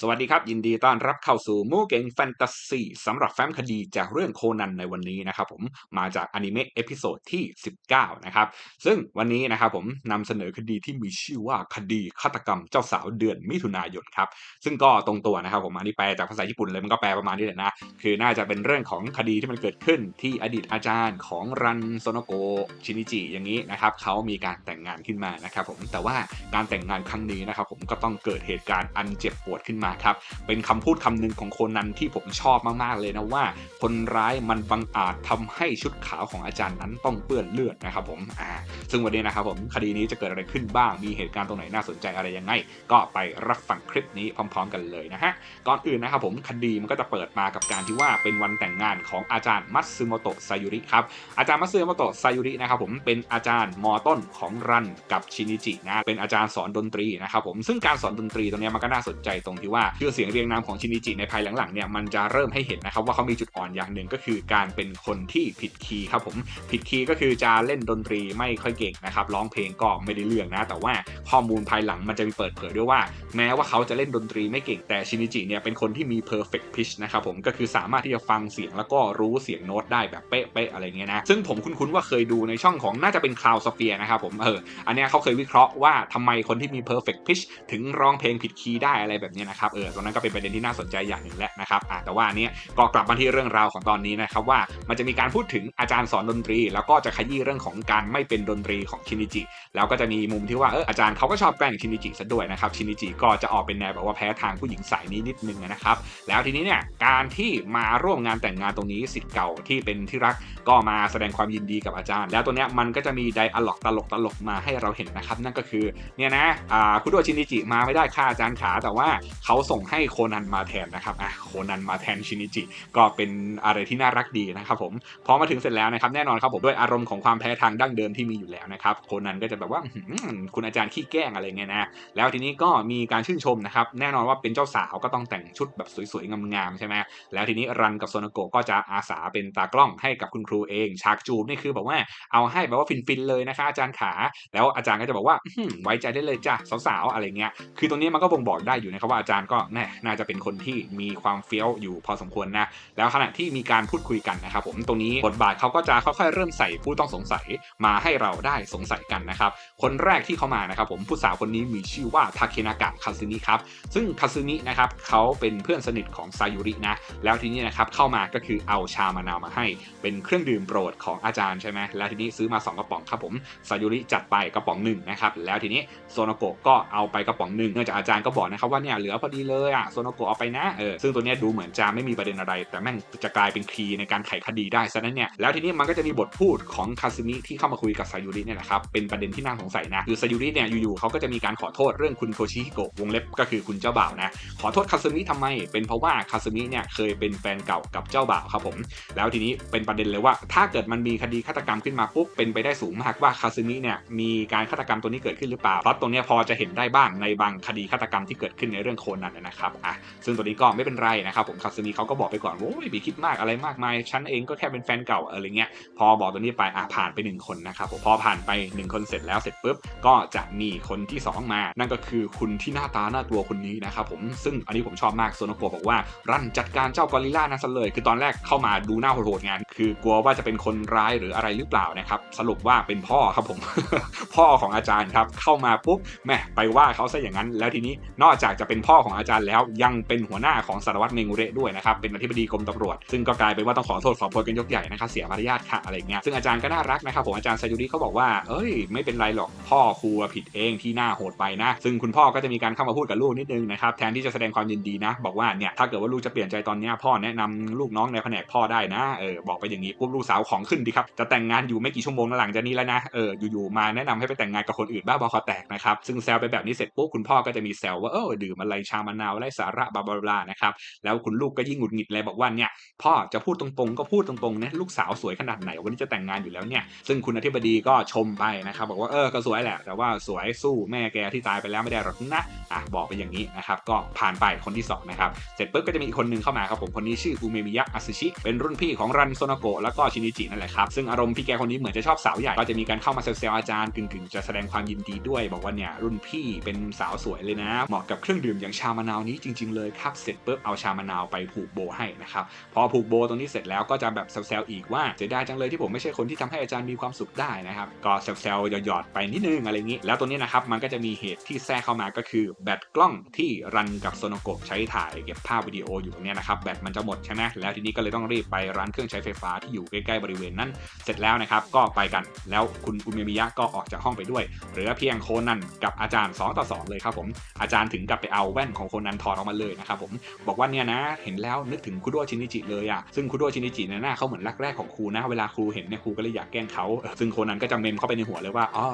สวัสดีครับ ยินดีต้อนรับเข้าสู่มูเก่งแฟนตาซีสำหรับแฟ้มคดีจากเรื่องโคนันในวันนี้นะครับผมมาจากอนิเมะเอพิโซดที่ 19 นะครับ ซึ่งวันนี้นะครับผมนำเสนอคดีที่มีชื่อว่าคดีฆาตกรรมเจ้าสาวเดือนมิถุนายนครับ ซึ่งก็ตรงตัวนะครับผมอันนี้แปลจากภาษาญี่ปุ่นเลยมันก็แปลประมาณนี้แหละนะ คือน่าจะเป็นเรื่องของคดีที่มันเกิดขึ้นที่อดีตอาจารย์ของรันโซโนโกชินิจิอย่างนี้นะครับเขามีการแต่งงานขึ้นมานะครับผมแต่ว่าการแต่งงานครั้งนี้นะครับผมก็ต้องเกิดเหตุการณ์อันเจ็บปวดขึ้นมาครับ เป็นคำพูดคำหนึ่งของโคนันที่ผมชอบมากๆเลยนะว่า คนร้ายมันบังอาจทำให้ชุดขาวของอาจารย์นั้นต้องเปื้อนเลือดนะครับผมอ่าซึ่งวันนี้นะครับผมคดีนี้จะเกิดอะไรขึ้นบ้าง มีเหตุการณ์ตรงไหนน่าสนใจอะไรยังไง ก็ไปรับฟังคลิปนี้พร้อม ๆ กันเลยนะฮะ ก่อนอื่นนะครับผมคดีมันก็จะเปิดมากับการที่ว่าเป็นวันแต่งงานของอาจารย์มัตสึโมโตะไซยุริครับอาจารย์มัตสึโมโตะไซยุรินะครับผมเป็นอาจารย์มอต้นของรันกับชินิจินะเป็นอาจารย์สอนดนตรีนะครับผมซึ่งการสอนดนตรีตรงนี้มันก็น่าสนใจตรงที่ว่าชื่อเสียงเรียงนามของชินิจิในภายหลังๆเนี่ยมันจะเริ่มให้เห็นนะครับว่าเขามีจุดอ่อนอย่างหนึ่งก็คือการเป็นคนที่ผิดคีย์ครับผมผิดคีย์ก็คือจะเล่นดนตรีไม่ค่อยเก่งนะครับร้องเพลงก็ไม่ได้เรื่องนะ แต่ว่าข้อมูลภายหลังมันจะมีเปิดเผยด้วยว่า แม้ว่าเขาจะเล่นดนตรีไม่เก่งแต่ชินิจิเนี่ยเป็นคนที่มี perfect pitch นะครับผมก็คือสามารถที่จะฟังเสียงแล้วก็รู้เสียงโน้ตได้แบบเป๊ะๆอะไรเงี้ยนะซึ่งผมคุ้นๆว่าเคยดูในช่องของน่าจะเป็น Cloud Sphere นะครับผมเอออันเนี้ยเขาเคยวิเคราะห์ว่าทำไมคนที่มี perfect pitch ถึงร้องเพลงผิดคีย์ได้อะไรแบบเนี้ยนะครับเออตรงนั้นก็เป็นประเด็นที่น่าสนใจอย่างหนึ่งแหละนะครับอะแต่ว่าอันนี้ก็กลับมาที่เรื่องราวของตอนนี้นะครับว่ามันจะมีการพูดถึงอาจารย์สอนดนตรี แล้วก็จะขยี้เรื่องของการไม่เป็นดนตรีของชินิจิแล้วก็จะมีมุมที่ว่าเอออาจารย์เขาก็ชอบแกล้งชินิจิซะด้วยนะครับชินิจิก็จะออกเป็นแนวแบบว่าแพ้ทางผู้หญิงสายนี้นิดนึงนะครับแล้วทีนี้เนี่ยการที่มาร่วมงานแต่งงานตรงนี้สิทธิ์เก่าที่เป็นที่รักก็มาแสดงความยินดีกับอาจารย์ แล้วตัวเนี้ยมันก็จะมีไดอะล็อกตลกตลกมาให้เราเห็นนะครับ นั่นก็คือเนี่ยนะอ่าคุโดชินิจิมาไม่ได้ค่าอาจารย์ขาแต่ว่าเขาาส่งให้โคนันมาแทนนะครับอะโคนันมาแทนชินิจิ ก็เป็นอะไรที่น่ารักดีนะครับผมพอมาถึงเสร็จแล้วนะครับแน่นอนครับผมด้วยอารมณ์ของความแพ้ทางดั้งเดิมที่มีอยู่แล้วนะครับโคนันก็จะแบบว่าคุณอาจารย์ขี้แกล้งอะไรเงี้ยนะแล้วทีนี้ก็มีการชื่นชมนะครับแน่นอนว่าเป็นเจ้าสาวก็ต้องแต่งชุดแบบสวยๆงามๆใช่ไหมแล้วทีนี้รันกับโซนโกก็จะอาสาเป็นตากล้องให้กับคุณครูเองฉากจูบนี่คือแบบว่าเอาให้แบบว่าฟินๆเลยนะคะอาจารย์ขา แล้วอาจารย์ก็จะบอกว่าไว้ใจได้เลยจ้ะสาวๆอะไรเงี้ยคือตรงนี้มันก็บ่งบอกได้อยู่นะครับว่าอาจารย์ก็แน่น่าจะเป็นคนที่มีความเฟี้ยวอยู่พอสมควรนะ แล้วขณะที่มีการพูดคุยกันนะครับผมตรงนี้บทบาทเขาก็จะค่อยๆเริ่มใส่ผู้ต้องสงสัยมาให้เราได้สงสัยกันนะครับ คนแรกที่เข้ามานะครับผมผู้สาวคนนี้มีชื่อว่าทาเคนากะคาซึมิครับซึ่งคาซึมินะครับเขาเป็นเพื่อนสนิทของซายุรินะแล้วทีนี้นะครับเข้ามาก็คือเอาชามะนาวมาให้ เป็นเครื่องดื่มโปรดของอาจารย์ใช่ไหมแล้วทีนี้ซื้อมา 2 กระป๋องครับผมซายุริจัดไปกระป๋องหนึ่งนะครับแล้วทีนี้โซโนโกะก็เอาไปกระป๋องหนึ่งเนื่องจากอาจารย์ก็บอกนะครับว่าเนี่ยเหลือพอดีเลยอะโซโนโกะเอาไปนะเออซึ่งตัวเนี้ยดูเหมือนจะไม่มีประเด็นอะไร แต่แม่งจะกลายเป็นคีย์ในการไขคดีได้ซะนั้นเนี่ยแล้วทีนี้มันก็จะมีบทพูดของคาซึมิที่เข้ามาคุยกับซายุริเนี่ยแหละครับเป็นประเด็นที่น่าสงสัยนะคือซายุริเนี่ยอยู่ๆเขาก็จะมีการขอโทษเรื่องคุณโทชิฮิโกะวงเล็บก็คือคุณเจ้าบ่าวนะขอโทษคาซึมิทำไม เป็นเพราะว่าคาซึมิเนี่ยเคยเป็นแฟนเก่ากับเจ้าบ่าวครับผมแล้วทีนี้เป็นประเด็นเลยว่า ถ้าเกิดมันมีคดีฆาตกรรมขึ้นมาปุ๊บเป็นไปได้สูงมากว่าคาซึมิเนี่ยมีการฆาตกรรมตัวนี้เกิดขึ้นหรือเปล่าเพราะตรงเนี้ยพอจะเห็นได้บ้างในบางคดีฆาตกรรมที่เกิดขึ้นในเรื่องโคนันนะครับอะซึ่งตัวนี้ก็ไม่เป็นไรนะครับผมคาซึมิเขาก็บอกไปก่อนโอ้ยไปคิดมากอะไรมากมายฉันเองก็แค่เป็นแฟนเก่าอะไรเงี้ยพอบอกตัวนี้ไปอะผ่านไปหนึ่งคนนะครับผมพอผ่านไปหนึ่งคนเสร็จแล้วเสร็จปุ๊บก็จะมีคนที่สองมา นั่นก็คือคุณที่หน้าตาหน้าตัวคนนี้นะครับผมซึ่งอันนี้ผมชอบมากโซโนโกบอกว่ารันจัดการเจ้ากอริลล่านั่นซะเลย คือตอนแรกเข้ามาดูหน้าโหดๆงาน คือกลัวว่าจะเป็นคนร้ายหรืออะไรหรือเปล่านะครับสรุปว่าเป็นพ่อครับผม พ่อของอาจารย์ครับเข้ามาปุ๊บแม่ไปว่าเขาซะอย่างนั้น แล้วทีนี้นอกจากจะเป็นพ่อของอาจารย์แล้วยังเป็นหัวหน้าของสารวัตรเมงุเระด้วยนะครับเป็นอธิบดีกรมตำรวจ ซึ่งก็กลายเป็นว่าต้องขอโทษขอโพยกันยกใหญ่นะครับเสียมารยาทค่ะอะไรเงี้ยซึ่งอาจารย์ก็น่ารักนะครับผมอาจารย์ซายุริเขาบอกว่าเอ้ยไม่เป็นไรหรอกพ่อครูผิดเองที่หน้าโหดไปนะ ซึ่งคุณพ่อก็จะมีการเข้ามาพูดกับลูกนิดนึงนะครับแทนที่จะแสดงความยินดีนะ บอกว่าเนี่ยถ้าเกิดว่าลูกจะเปลี่ยนใจตอนนี้พ่อแนะนำลูกน้องในแผนกพ่อได้นะเออบอกไปอย่างนี้ปุ๊บลูกสาวของขึ้นดีครับจะแต่งงานอยู่ไม่กี่ชั่วโมงหลังจากนี้แล้วนะเอออยู่ๆมาแนะนำให้ไปแต่งงานกับคนอื่นบ้าบอคอแตกนะครับซึ่งแซวไปแบบนี้เสร็จปุ๊บคุณพ่อก็จะมีแซวว่าเออดื่มอะไรชามะนาวไรสาระบลาบลานะครับแล้วคุณลูกก็ยิ่งหงุดหงิดเลยบอกว่าเนี่ยพ่อจะพูดตรงๆ ก็พูดตรงๆนะลูกสาวสวยขนาดไหนวันนี้จะแต่งงานอยู่แล้วเนี่ยซึ่งคุณอธิบดีก็ชมไปนะครับบอกว่าเออก็สวยแหละ แต่ว่าสวยสู้แม่แกที่ตายไปแล้วไม่ได้หรอกนะอะบอกไปอย่างนี้นะครับก็ผ่านไปคนที่สองนะครับเสร็จปุ๊บก็จะมีอีกคนหนึงเข้ามาครับผมคนนี้ชื่ออุเมมิยะอาซึชิเป็นรุ่นพี่ของรันโซนาโกะแล้วก็ชินิจินั่นแหละครับซึ่งอารมณ์พี่แกคนนี้เหมือนจะชอบสาวใหญ่ก็จะมีการเข้ามาเซลล์อาจารย์กึ่งๆ จะแสดงความยินดีด้วย บอกว่าเนี่ยรุ่นพี่เป็นสาวสวยเลยนะเหมาะกับเครื่องดื่มอย่างชามะนาวนี้จริง ๆ เลยครับเสร็จปุ๊บเอาชามะนาวไปผูกโบให้นะครับพอผูกโบตรงนี้เสร็จแล้วก็จะแบบแซวๆอีกว่าเสียดายจังเลยที่ผมไม่ใช่คนที่ทำให้อาจารย์มีความสุขได้นะครับก็แซวๆหยอดๆไปนิดนึงอะไรอย่างนี้ แล้วตัวนี้นะครับมันก็จะมีเหตุที่แทรกเข้ามาก็คือแบตกล้องที่รันกับโซโนโกะใช้ถ่ายเก็บภาพวิดีโออยู่เนี้ยนะครับแบตมันจะหมดใช่ไหมแล้วทีนี้ก็เลยต้องรีบไปร้านเครื่องใช้ไฟฟ้าที่อยู่ใกล้ๆบริเวณนั้น เสร็จแล้วนะครับก็ไปกันแล้วคุณอุเมมิยะก็ออกจากห้องไปด้วยเหลือเพียงโคนันกับอาจารย์ 2 ต่อ 2 เลยครับผมอาจารย์ถึงกับไปเอาแว่นของโคนันถอดออกมาเลยนะครับผมบอกว่าเนี่ยนะเห็นแล้วนึกถึงคุโดชินิจิเลยอะซึ่งคุโดชินิจิเนี่ยหน้าเขาเหมือนรักแรกของครูนะเวลาครูเห็นเนี่ยครูก็เลยอยากแกล้งเขาซึ่งโคนันก็จะเมมเข้าไปในหัวเลยว่าอ๋อ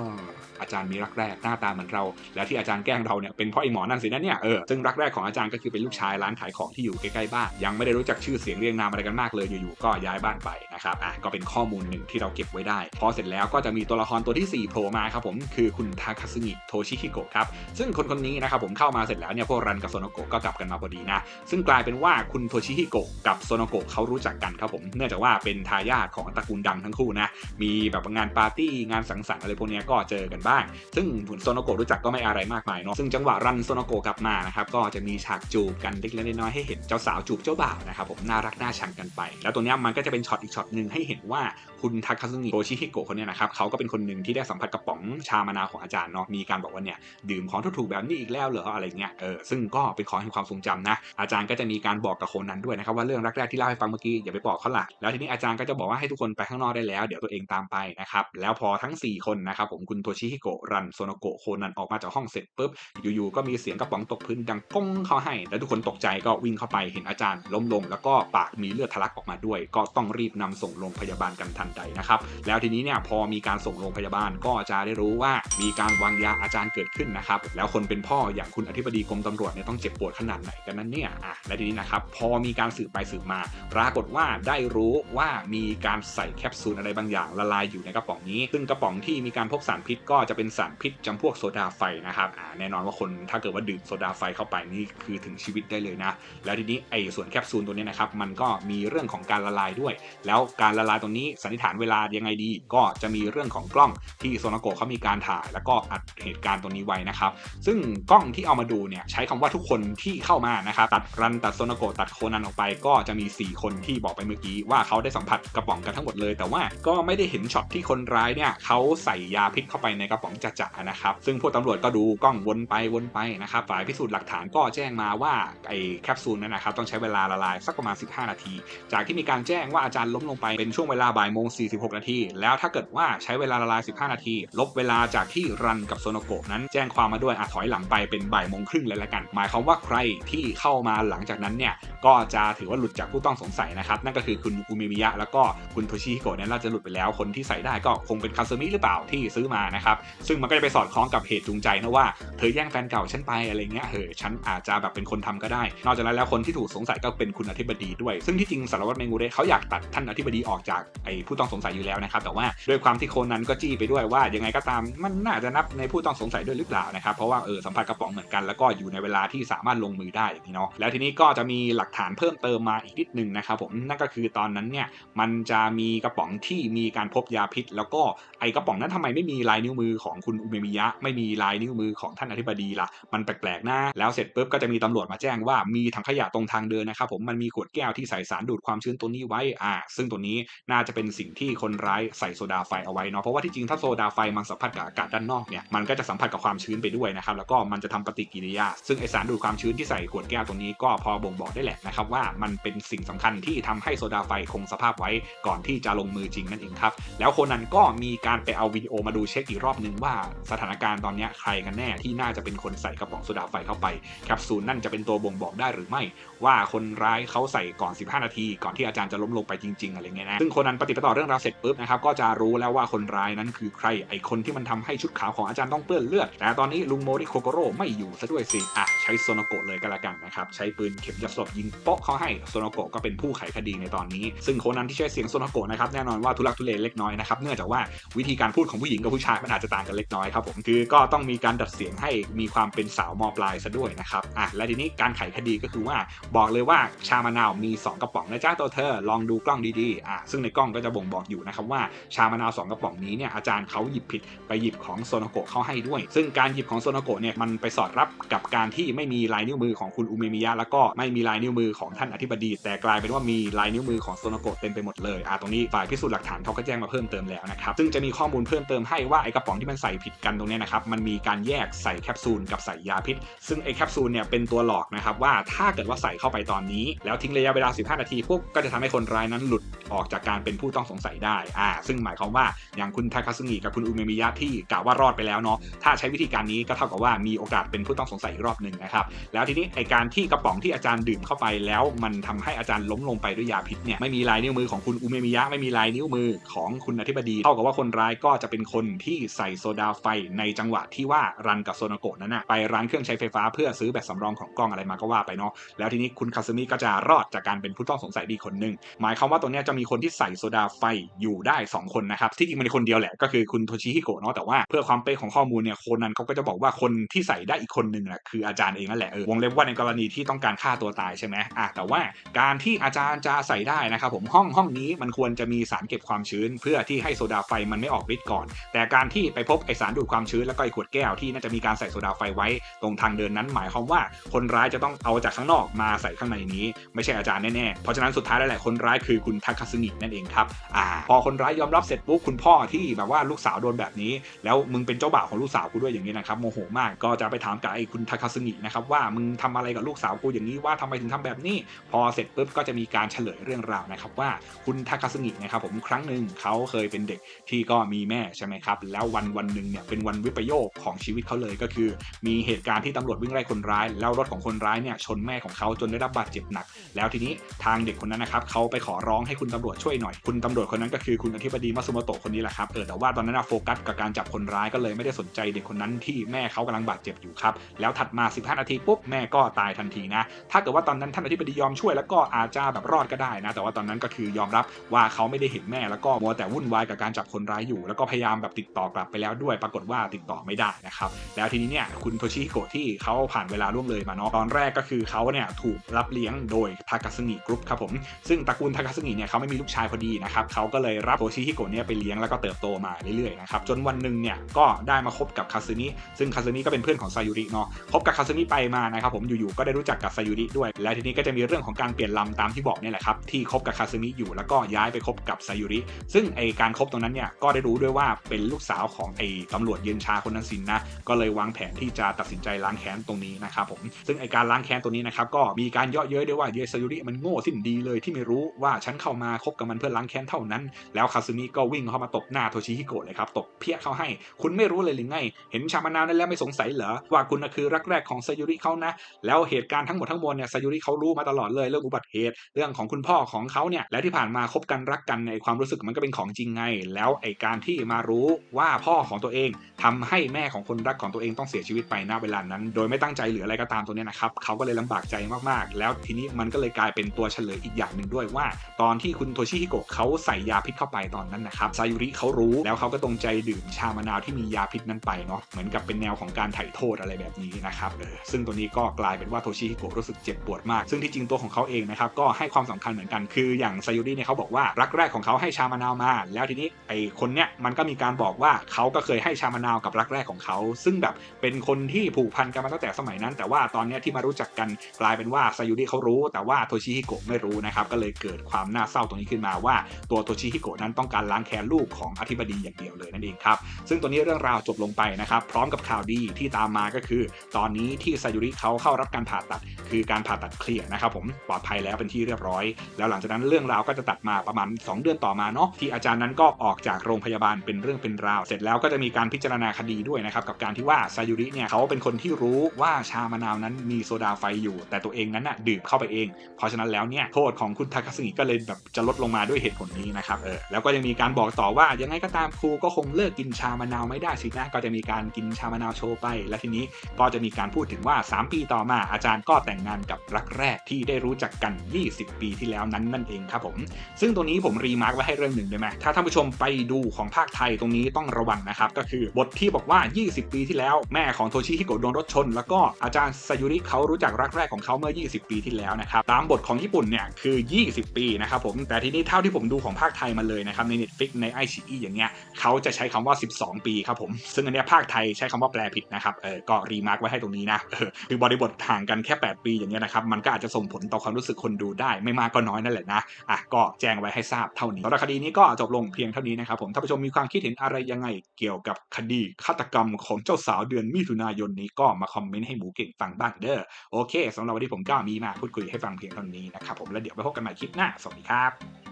อาจารย์มีรักแรกหน้าตาเหมือนเรา แล้วที่อาจารย์แกล้งเราเนี่ยเป็นเพราะไอ้หมอนั่นสินะเนี่ยเออซึ่งรักแรกของอาจารย์ก็คือเป็นลูกชายร้านขายของที่อยู่ใกล้ๆบ้านยังไม่ได้รู้จักชื่อเสียงเรียงนามอะไรกันมากเลยอยู่ๆก็ย้ายบ้านไปนะครับอะก็เป็นข้อมูลหนึ่งที่เราเก็บไว้ได้ พอเสร็จแล้วก็จะมีตัวละครตัวที่4โผล่มาครับผมคือคุณทาคาซึงิโทชิฮิโกะครับซึ่งคนคนนี้นะครับผมเข้ามาเสร็จแล้วเนี่ยพวกรันกับโซโนโกะก็กลับกันมาพอดีนะ ซึ่งกลายเป็นว่าคุณโทชิฮิโกะกับโซโนโกะเขารู้จักกันครับผม เนื่องจากว่าเป็นทายาทของตระกูลดังทั้งคู่นะ มีแบบงานปาร์ตี้งานสังสรรค์อะไรพวกนี้ก็เจอกันบ้าง ซึ่งโซโนโกะรู้จักก็ไม่อะไรมากมายเนาะ ซึ่งจังหวะรันโซโนโกะกลับมานะครับ ก็จะมีฉากจูบกันเล็กๆน้อยๆให้เห็นเจ้าสาวจูบเจ้าบ่าวนะครับผม น่ารักน่าชังกันไป แล้วตัวเนี้ยมันก็จะเป็นช็อตอีกช็อตหนึ่งให้เห็นว่าคุณทาคาซึงิโทชิฮิโกะคนเนี้ยนะครับเขาก็เป็นคนหนึ่งที่ได้สัมผัสกระป๋องชามะนาวของอาจารย์เนาะ มีการบอกว่าเนี่ยดื่มของถูกๆแบบนี้อีกแล้วเหรออะไรเงี้ย เออ ซึ่งก็เป็นของแห่งความทรงจำนะ อาจารย์ก็จะมีการบอกกับโคนนั้นด้วยนะครับว่าเรื่องแรกๆที่เล่าให้ฟังเมื่อกี้อย่าไปบอกเขาละแล้วทีนี้อาจารย์ก็จะบอกว่าให้ทุกคนไปข้างนอกได้แล้วเดี๋ยวตัวเองตามไปนะครับแล้วพอทั้ง 4 คนนะครับผมคุณโทชิฮิโกะรันโซโนโกะโคนันออกมาจากห้องเสร็จปุ๊บอยู่ๆก็มีเสียงกระป๋องตกพื้นดังก้งเข้าให้ แล้วทุกคนตกใจก็วิ่งเข้าไปเห็นอาจารย์ล้มลง แล้วก็ปากมีเลือดทะลักออกมาด้วย ก็ต้องรีบนำส่งโรงพยาบาลกันทันใดนะครับแล้วทีนี้เนี่ยพอมีการส่งโรงพยาบาลก็จะได้รู้ว่ามีการวางยาอาจารย์เกิดขึ้นนะครับแล้วคนเป็นพ่ออย่างคุณอธิบดีกรมตำรวจเนี่ยต้องเจ็บปวดขนาดไหนกันนั้นเนี่ยอะและทีนี้นะครับพอมีการสืบไปสืบมา ปรากฏว่าได้รู้ว่ามีการใส่แคปซูลอะไรบางอย่างละลายอยู่ในกระป๋องนี้ ซึ่งกระป๋องที่มีการพบสารพิษก็จะเป็นสารพิษจำพวกโซดาไฟนะครับอ่าแน่นอนว่าคนถ้าเกิดว่าดื่มโซดาไฟเข้าไปนี่คือถึงชีวิตได้เลยนะ แล้วทีนี้ไอ้ส่วนแคปซูลตัวนี้นะครับมันก็มีเรื่องของการละลายด้วย แล้วการละลายตรงนี้สันนิษฐานเวลายังไงดี ก็จะมีเรื่องของกล้องที่โซนโกะเขามีการถ่าย แล้วก็อัดเหตุการณ์ตัวนี้ไว้นะครับ ซึ่งกล้องที่เอามาดูเนี่ยใช้คำว่าทุกคนที่เข้ามานะครับตัดรันตัดโซนโกตัดโคนันออกไป ก็จะมี 4 คนที่บอกไปเมื่อกี้ว่าเขาได้สัมผัสกระป๋องกันทั้งหมดเลย แต่ว่าก็ไม่ได้เห็นช็อตที่คนร้ายเนี่ยเขาใส่ยาพิษเข้าไปในกระป๋องจะๆนะครับซึ่งพวกตำรวจก็ดูกล้องวนไปวนไปนะครับฝ่ายพิสูจน์หลักฐานก็แจ้งมาว่าไอ้แคปซูลนั้นนะครับต้องใช้เวลาละลายสักประมาณ 15 นาที จากที่มีการแจ้งว่าอาจารย์ล้มลงไปเป็นช่วงเวลาบ่ายโมง 46 นาที แล้วถ้าเกิดว่าใช้เวลาละลาย 15 นาที ลบเวลาจากที่รันกับโซโนโกนั้นแจ้งความมาด้วยอถอยหลังไปเป็นบ่ายโมงครึ่งเลยละกันหมายความว่าใครที่เข้ามาหลังจากนั้นเนี่ยก็จะถือว่าหลุดจากผู้ต้องสงสัยนะครับ นั่นก็คือคุณอุเมมิยะแล้วก็คุณโทชิฮิโกะนั้นน่าจะหลุดไปแล้วคนที่ใส่ได้ก็คงเป็นคาซึมิหรือเปล่าที่ซื้อมานะครับ ซึ่งมันก็จะไปสอดคล้องกับเหตุจูงใจนะว่าเธอแย่งแฟนเก่าฉันไปอะไรเงี้ยเฮ้ยฉันอาจจะแบบเป็นคนทำก็ได้ นอกจากนั้นแล้วคนที่ถูกสงสัยก็เป็นคุณอธิบดีด้วย ซึ่งที่จริงสารวัตรเมงูเระเขาอยากตัดท่านอธิบดีออกจากไอ้ผู้ต้องสงสัยอยู่แล้วนะครับแต่ว่าด้วยความที่โคนนั้นก็จี้ไปด้วยว่ายังไงก็ตามมันน่าจะนับในผู้ต้องสงสัยด้วยหรือเปล่านะครับเพราะว่าเออสัมผัสกระป๋องเหมือนกันแล้วก็อยู่ในเวลาที่สามารถลงมือได้อย่างนี้เนาะแล้วทีนี้ก็จะมีหลักฐานเพิ่มเติมมาอีกนิดนึงนะครับผมนั่นก็คือตอนนั้นเนี่ยมันจะมีกระป๋องที่มีการพบยาพิษ แล้วก็ไอกระป๋องนั้นทำไมไม่มีลายนิ้วมือของคุณอุเมมิยะ ไม่มีลายนิ้วมือของท่านอธิบดีล่ะมันแปลกๆนะแล้วเสร็จปุ๊บก็จะมีตำรวจมาแจ้งว่ามีถังขยะตรงทางเดินนะครับผมมันมีขวดแก้วที่ใส่สารดูดความชื้นตัวนี้ไว้อ่าซึ่งตัวนี้น่าจะเป็นสิ่งที่คนร้ายใส่โซดาไฟเอาไว้เนาะเพราะว่าที่จริงถ้าโซดาไฟมันสัมผัสกับอากาศด้านนอกเนี่ยมันก็จะสัมผัสกับความชื้นไปด้วยนะครับแล้วก็มันจะทำปฏิกิริยา ซึ่งไอสารดูดความชื้นที่ใส่ขวดแก้วตัวนี้ก็พอบ่งบอกได้แหละนะครับว่ามันเป็นสิ่งสำคัญที่ทำให้โซดาไฟคงสภาพไว้ก่อนที่จะลงมือจริงนั่นเองครับ แล้วคนนั้นก็มีการไปเอาวิดีโอมาดูเช็คอีกรอบนึงว่าสถานการณ์ตอนนี้ใครกันแน่ที่น่าจะเป็นคนใส่กระป๋องโซดาไฟเข้าไปแคปซูลนั่นจะเป็นตัวบ่งบอกได้หรือไม่ ว่าคนร้ายเขาใส่ก่อน 15 นาที ก่อนที่อาจารย์จะล้มลงไปจริงๆอะไรเงี้ยนะซึ่งคนนั้นปฏิปต่อเรื่องราวเสร็จปุ๊บนะครับก็จะรู้แล้วว่าคนร้ายนั้นคือใครไอคนที่มันทำให้ชุดขาวของอาจารย์ต้องเปื้อนเลือดแต่ตอนนี้ลุงโมริโคโกโร่ไม่อยู่ซะด้วยสิอะ ช้โซโนโกะเลยก็แล้วกันนะครับ ใช้ปืนเข็มยัดศพยิงโป๊ะเขาให้โซโนโกะก็เป็นผู้ไขคดีในตอนนี้ ซึ่งโคนันที่ใช้เสียงโซโนโกะนะครับแน่นอนว่าทุลักทุเลเล็กน้อยนะครับเนื่องจากว่าวิธีการพูดของผู้หญิงกับผู้ชายมันอาจจะต่างกันเล็กน้อยครับผมคือก็ต้องมีการดัดเสียงให้มีความเป็นสาวมอปลายซะด้วยนะครับอะและทีนี้การไขคดีก็คือว่าบอกเลยว่าชามะนาวมี 2 กระป๋องนะจ้าตัวเธอลองดูกล้องดีๆอะซึ่งในกล้องก็จะบ่งบอกอยู่นะครับว่าชามะนาว2กระป๋องนี้เนี่ยอาจารย์เขาหยิบผิดไปหยิบของโซโนโกะเข้าให้ด้วย ซึ่งการหยิบของโซโนโกะเนี่ยมันไปสอดรับกับการที่ไม่ไม่มีลายนิ้วมือของคุณอุเมมิยะแล้วก็ไม่มีลายนิ้วมือของท่านอธิบดี แต่กลายเป็นว่ามีลายนิ้วมือของโซโนโกะเต็มไปหมดเลยอ่าตรงนี้ฝ่ายพิสูจน์หลักฐานเขาก็แจ้งมาเพิ่มเติมแล้วนะครับซึ่งจะมีข้อมูลเพิ่มเติมให้ว่าไอกระป๋องที่มันใส่ผิดกันตรงนี้นะครับมันมีการแยกใส่แคปซูลกับใส่ยาพิษ ซึ่งไอแคปซูลเนี่ยเป็นตัวหลอกนะครับว่าถ้าเกิดว่าใส่เข้าไปตอนนี้ แล้วทิ้งระยะเวลา 15 นาทีปุ๊บก็จะทำให้คนร้ายนั้นหลุดออกจากการเป็นผู้ต้องสงสัยได้อ่าซึ่งหมายความว่าอย่างคุณทาคาซึงิกับคุณอุเมมิยะที่กล่าวว่ารอดไปแล้วเนาะถ้าใช้วิธีการนี้ก็เท่ากับว่ามีโอกาสเป็นผู้ต้องสงสัยอีกรอบหนึ่งนะครับแล้วทีนี้ไอการที่กระป๋องที่อาจารย์ดื่มเข้าไปแล้วมันทำให้อาจารย์ล้มลงไปด้วยยาพิษเนี่ยไม่มีลายนิ้วมือของคุณอุเมมิยะไม่มีลายนิ้วมือของคุณอธิบดีเท่ากับว่าคนร้ายก็จะเป็นคนที่ใส่โซดาไฟในจังหวะที่ว่ารันกับโซนโกะนั้นนะไปร้านเครื่องใช้ไฟฟ้าเพื่อซื้อแบตสำรองของกล้องอะไรมาก็ว่าไปเนาะแล้วทีนี้คุณคาซึมิก็จะรอดจากการเป็นผู้ต้องสงสัยดีคนหนึ่งหมายความว่าตรงเนี้ยจะมีคนที่ใส่โซดาไฟอยู่ได้ 2 คนนะครับที่จริงมันคนเดียวแหละก็คือคุณโทชิฮิโกะเนาะแต่ว่าเพื่อความเป๊ะของข้อมูลเนี่ยโคนันเขาก็จะบอกว่าคนที่ใส่ได้อีกคนหนึ่งแหละคืออาจารย์เองนั่นแหละเออวงเล็บว่าในกรณีที่ต้องการฆ่าตัวตายใช่ไหมอะแต่ว่าการที่อาจารย์จะใส่ได้นะครับผมห้องห้องนี้มันควรจะมีสารเก็บความชื้น เพื่อที่ให้โซดาไฟมันไม่ออกฤทธิ์ก่อน แต่การที่ไปพบไอสารดูดความชื้นแล้วก็ไอขวดแก้วที่น่าจะมีการใส่โซดาไฟไว้ตรงทางเดินนั้นหมายความว่าคนร้ายจะต้องเอาจากข้างนอกมาใส่ข้างในนี้ ไม่ใช่อาจารย์แน่ๆเพราะฉะนั้นสุดท้ายแล้วแหละคนร้ายคือคุณทาคาซึงินั่นเองครับอ่าพอคนร้ายยอมรับเสร็จปุ๊บคุณพ่อที่แบบว่าลูกสาวโดนแบบนี้ แล้วมึงเป็นเจ้าบ่าวของลูกสาวกูด้วยอย่างนี้นะครับโมโหมากก็จะไปถามกับไอ้คุณทาคาซึงินะครับว่ามึงทำอะไรกับลูกสาวกูอย่างนี้ว่าทำไมถึงทำแบบนี้ พอเสร็จปุ๊บก็จะมีการเฉลยเรื่องราวนะครับว่าคุณทาคาซึงินะครับผมครั้งหนึ่งเขาเคยเป็นเด็กที่ก็มีแม่ใช่ไหมครับแล้ววันวันหนึ่งเนี่ยเป็นวันวิปโยคของชีวิตเขาเลยก็คือ มีเหตุการณ์ที่ตำรวจวิ่งไล่คนร้าย แล้วรถของคนร้ายเนี่ยชนแม่ของเขาจนได้รับบาดเจ็บหนัก แล้วทีนี้ทางเด็กคนนั้นนะครับเขาไปขอร้องให้คุณตำรวจช่วยหน่อย คุณตำรวจคนนั้นก็คือคุณอธิบดีมัตสึโมโตะคนนี้แหละครับเออแต่ว่าตอนนั้นอะโฟกัสกับการจับคนร้ายก็เลยไม่ได้สนใจเด็กคนนั้นที่แม่เขากำลังบาดเจ็บอยู่ครับแล้วถัดมา15นาทีปุ๊บแม่ก็ตายทันทีนะ ถ้าเกิดว่าตอนนั้นท่านอธิบดียอมช่วยแล้วก็อาจจะแบบรอดก็ได้นะ แต่ว่าตอนนั้นก็คือยอมรับว่าเขาไม่ได้เห็นแม่แล้วก็มัวแต่วุ่นวายกับการจับคนร้ายอยู่ แล้วก็พยายามแบบติดต่อกลับไปแล้วด้วย ปรากฏว่าติดต่อไม่ได้นะครับ แล้วทีนี้เนี่ยคุณโทชิฮิโกะที่เขาผ่านเวลาล่วงเลยมาเนาะ ตอนแรกก็คือเขาเนี่ยถูกรับเลี้ยงโดยทากาซึงิกรุ๊ปครับผม ซึ่งตระกูลทากาซึงิเนี่ยเขาไม่มีลูกชายพอดีนะครับเขาก็เลยรับโทชิฮิโกะเนี่ยไปเลี้ยงแล้วก็เติบโตมาเรื่อยๆนะครับ จนวันหนึ่งเนี่ยก็ได้มาคบกับคาซึมิซึ่งคาซึมิก็เป็นเพื่อนของซายุริเนาะ คบกับคาซึมิไปมานะครับผมอยู่ๆก็ได้รู้จักกับซายุริด้วย แล้วทีนี้ก็จะมีเรื่องของการเปลี่ยนลำตามที่บอกนี่แหละครับที่คบกับคาซึมิอยู่แล้วก็ย้ายไปคบกับซายุริ ซึ่งไอการคบตรงนั้นเนี่ยก็ได้รู้ด้วยว่าเป็นลูกสาวของไอตำรวจเย็นชาคนนั้นสินนะก็เลยวางแผนที่จะตัดสินใจล้างแค้นตรงนี้นะครับผมซึ่งไอการล้างแค้นตรงนี้นะครับก็มีการเยาะเย้ยด้วยว่าเยซายุริมันโง่สิ้นดีเลยที่ไม่รู้ว่าฉันเข้ามาคบกับมันเพื่อล้างแค้นเท่านั้น แล้วคาซึมิก็วิ่งเข้ามาตบหน้าโทชิฮิโกะเลยครับตบเพี้ยเข้าให้ คุณไม่รู้เลยหรือไง เห็นชามานาวนั้นแล้วไม่สงสัยเหรอว่าคุณคือรักแรกของซายุริเขานะ แล้วเหตุการณ์ทั้งหมดทั้งมวลเนี่ยซายุริเขารู้มาตลอดเลยเรื่องอุบัติเหตุเรื่องของคุณพ่อของเขาเนี่ยแล้วที่ผ่านมาคบกันรักกันในความรู้สึกมันก็เป็นของจริงไง แล้วไอการที่มารู้ว่าพ่อของตัวเองทำให้แม่ของคนรักของตัวเองต้องเสียชีวิตไปณเวลานั้น โดยไม่ตั้งใจหรืออะไรก็ตามตัวเนี้ยนะครับเขาก็เลยลำบากใจมากๆ แล้วทีนี้มันก็เลยกลายเป็นตัวเฉลยอีกอย่างหนึ่งด้วยว่า ตอนที่คุณโทชิฮิโกะเขาใส่ยาพิษเข้าไปตอนนั้นนะครับซายุริเขารู้แล้วเขาก็ตรงใจดื่มชามะนาวที่มียาพิษนั้นไปเนาะเหมือนกับเป็นแนวของการไถ่โทษอะไรแบบนี้นะครับเออซึ่งตัวนี้ก็กลายเป็นว่าโทชิฮิโกะรู้สึกเจ็บปวดมาก ซึ่งที่จริงตัวของเขาเองนะครับก็ให้ความสำคัญเหมือนกันคืออย่างซายุริเนี่ยเขาบอกว่ารักแรกของเขาให้ชามะนาวมา แล้วทีนี้ไอคนเนี้ยมันก็มีการบอกว่าเขาก็เคยให้ชามะนาวกับรักแรกของเขา ซึ่งแบบเป็นคนที่ผูกพันกันมาตั้งแต่สมัยนั้น แต่ว่าตอนเนี้ยที่มารู้จักกันกลายเป็นว่าซายุริเขารู้ แต่ว่าโทชิฮิโกะไม่รู้นะครับก็เลยเกิดความน่าเศร้าตรงนี้ขึ้นมาว่าตัวโทชิฮิโกะนั้นต้องการล้างแค้นลูกของอธิบดีอย่างเดียวเลยนั่นเองครับซึ่งตัวนี้เรื่องราวจบลงไปนะครับพร้อมกับข่าวดีที่ตามมาก็คือ ตอนนี้ทซายุริเขาเข้ารับการผ่าตัด คือการผ่าตัดเคลียร์นะครับผมปลอดภัยแล้วเป็นที่เรียบร้อย แล้วหลังจากนั้นเรื่องราวก็จะตัดมาประมาณ 2 เดือนต่อมาเนาะที่อาจารย์นั้นก็ออกจากโรงพยาบาลเป็นเรื่องเป็นราว เสร็จแล้วก็จะมีการพิจารณาคดีด้วยนะครับกับการที่ว่าซายุริเนี่ยเขาเป็นคนที่รู้ว่าชามะนาวนั้นมีโซดาไฟอยู่ แต่ตัวเองนั้นน่ะดื่มเข้าไปเอง เพราะฉะนั้นแล้วเนี่ยโทษของคุณทาคาสึงิก็เลยแบบจะลดลงมาด้วยเหตุผลนี้นะครับเออแล้วก็ยังมีการบอกต่อว่ายังไงก็ตามครูก็คงเลิกกินชามะนาวไม่ได้สินะก็จะมีการกินชามะนาวโชว์ไป และทีนี้ก็จะมีการพูดถึงว่า 3 ปีต่อมาอาจารย์ก็แต่งงานกับรักแรกที่ได้รู้จักกัน 20 ปีที่แล้วนั้นนั่นเองครับผม ซึ่งตรงนี้ผมรีมาร์กไว้ให้เรื่องหนึ่งได้ไหมถ้าท่านผู้ชมไปดูของภาคไทยตรงนี้ต้องระวังนะครับก็คือบทที่บอกว่า 20 ปีที่แล้วแม่ของโทชิฮิโกะโดนรถชน แล้วก็อาจารย์ซายุริเขารู้จักรักแรกของเขาเมื่อ 20 ปีที่แล้วนะครับตามบทของญี่ปุ่นเนี่ยคือ 20 ปีนะครับผมแต่ทีนี้เท่าที่ผมดูของภาคไทยมาเลยนะครับใน Netflix ใน i อ e อย่างเงี้ยเขาจะใช้คำว่า 12 ปีครับผมซึ่งอันเนี้ยภาคไทยใช้คำว่าแปลผิดนะครับเออก็รีมาร์กไว้ให้ตรงนี้นะคือบริบทห่างกันแค่ 8 ปีอย่างเงี้ยนะครับ มันก็อาจจะส่งผลต่อความรู้สึกคนดูได้ไม่มากก็น้อยนั่นแหละนะอะก็แจ้งไว้ให้ทราบเท่านี้สำหรับคดีนี้ก็จบลงเพียงเท่านี้นะครับผมถ้าผู้ชมมีความคิดเห็นอะไรยังไงเกี่ยวกับคดีฆาตกรรมของเจ้าสาวเดือนมิถุนายนนี้ก็มาคอมเมนต์ให้หมูเก่งฟังบ้างเด้อโอเคสำหรับวันนี้ผมก็มีมาพูดคุยให้ฟังเพียงเท่านี้นะครับผมแล้วเดี๋ยวไปพบกันใหม่คลิปหน้าสวัสดีครับ